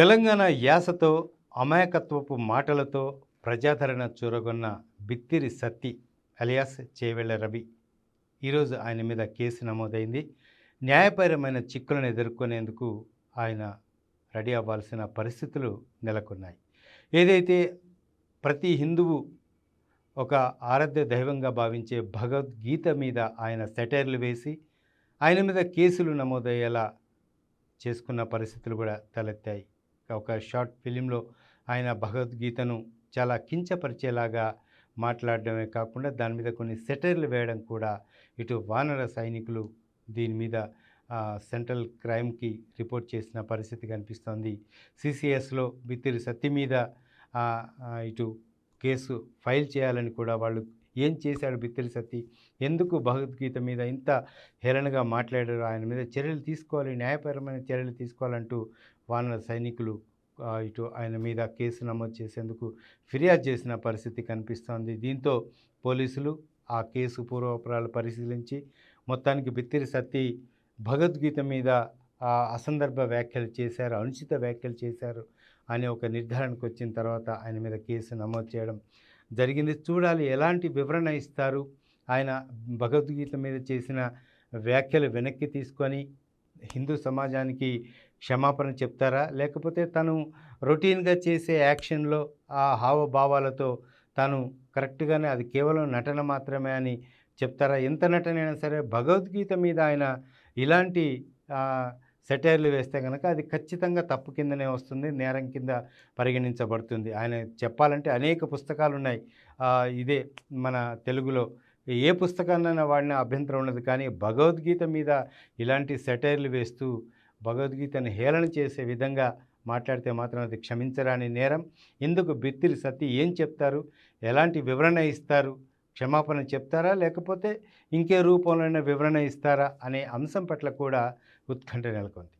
తెలంగాణ యాసతో అమాయకత్వపు మాటలతో ప్రజాదరణ చూరగొన్న బిత్తిరి సత్తి అలియాస్ చేవెళ్ళ రవి. ఈరోజు ఆయన మీద కేసు నమోదైంది. న్యాయపరమైన చిక్కులను ఎదుర్కొనేందుకు ఆయన రెడీ అవ్వాల్సిన పరిస్థితులు నెలకొన్నాయి. ఏదైతే ప్రతి హిందువు ఒక ఆరాధ్య దైవంగా భావించే భగవద్గీత మీద ఆయన సెటైర్లు వేసి ఆయన మీద కేసులు నమోదయ్యేలా చేసుకున్న పరిస్థితులు కూడా తలెత్తాయి. ఒక షార్ట్ ఫిలింలో ఆయన భగవద్గీతను చాలా కించపరిచేలాగా మాట్లాడడమే కాకుండా దాని మీద కొన్ని సెటర్లు వేయడం కూడా ఇటు వానర సైనికులు దీని మీద సెంట్రల్ క్రైమ్కి రిపోర్ట్ చేసిన పరిస్థితి కనిపిస్తోంది. సిసిఎస్లో బిత్తిరి సత్తి మీద ఇటు కేసు ఫైల్ చేయాలని కూడా వాళ్ళు ఏం చేశాడు బిత్తిరి సత్తి ఎందుకు భగవద్గీత మీద ఇంత హేళనగా మాట్లాడారు? ఆయన మీద చర్యలు తీసుకోవాలి న్యాయపరమైన చర్యలు తీసుకోవాలంటూ వానర సైనికులు ఇటు ఆయన మీద కేసు నమోదు చేసేందుకు ఫిర్యాదు చేసిన పరిస్థితి కనిపిస్తోంది. దీంతో పోలీసులు ఆ కేసు పూర్వపరాలు పరిశీలించి మొత్తానికి బిత్తిరి సత్తి భగవద్గీత మీద ఆ, అసందర్భ వ్యాఖ్యలు చేశారు అనుచిత వ్యాఖ్యలు చేశారు అనే ఒక నిర్ధారణకు వచ్చిన తర్వాత ఆయన మీద కేసు నమోదు చేయడం జరిగింది. చూడాలి ఎలాంటి వివరణ ఇస్తారు. ఆయన భగవద్గీత మీద చేసిన వ్యాఖ్యలు వెనక్కి తీసుకొని హిందూ సమాజానికి క్షమాపణ చెప్తారా? లేకపోతే తను రొటీన్గా చేసే యాక్షన్లో ఆ హావభావాలతో తాను కరెక్ట్గానే అది కేవలం నటన మాత్రమే అని చెప్తారా? ఎంత నటనైనా సరే భగవద్గీత మీద ఆయన ఇలాంటి సెటైర్లు వేస్తే కనుక అది ఖచ్చితంగా తప్పు కిందనే వస్తుంది నేరం కింద పరిగణించబడుతుంది. ఆయన చెప్పాలంటే అనేక పుస్తకాలు ఉన్నాయి ఇదే మన తెలుగులో. ఏ పుస్తకాన్నైనా వాడిన అభ్యంతరం ఉన్నది కానీ భగవద్గీత మీద ఇలాంటి సెటైర్లు వేస్తూ భగవద్గీతను హేళన చేసే విధంగా మాట్లాడితే మాత్రం అది క్షమించరాని నేరం. ఇందుకు బిత్తిరి సతీ ఏం చెప్తారు? ఎలాంటి వివరణ ఇస్తారు? క్షమాపణ చెప్తారా? లేకపోతే ఇంకే రూపంలోనే వివరణ ఇస్తారా? అనే అంశం పట్ల కూడా ఉత్కంఠ నెలకొంది.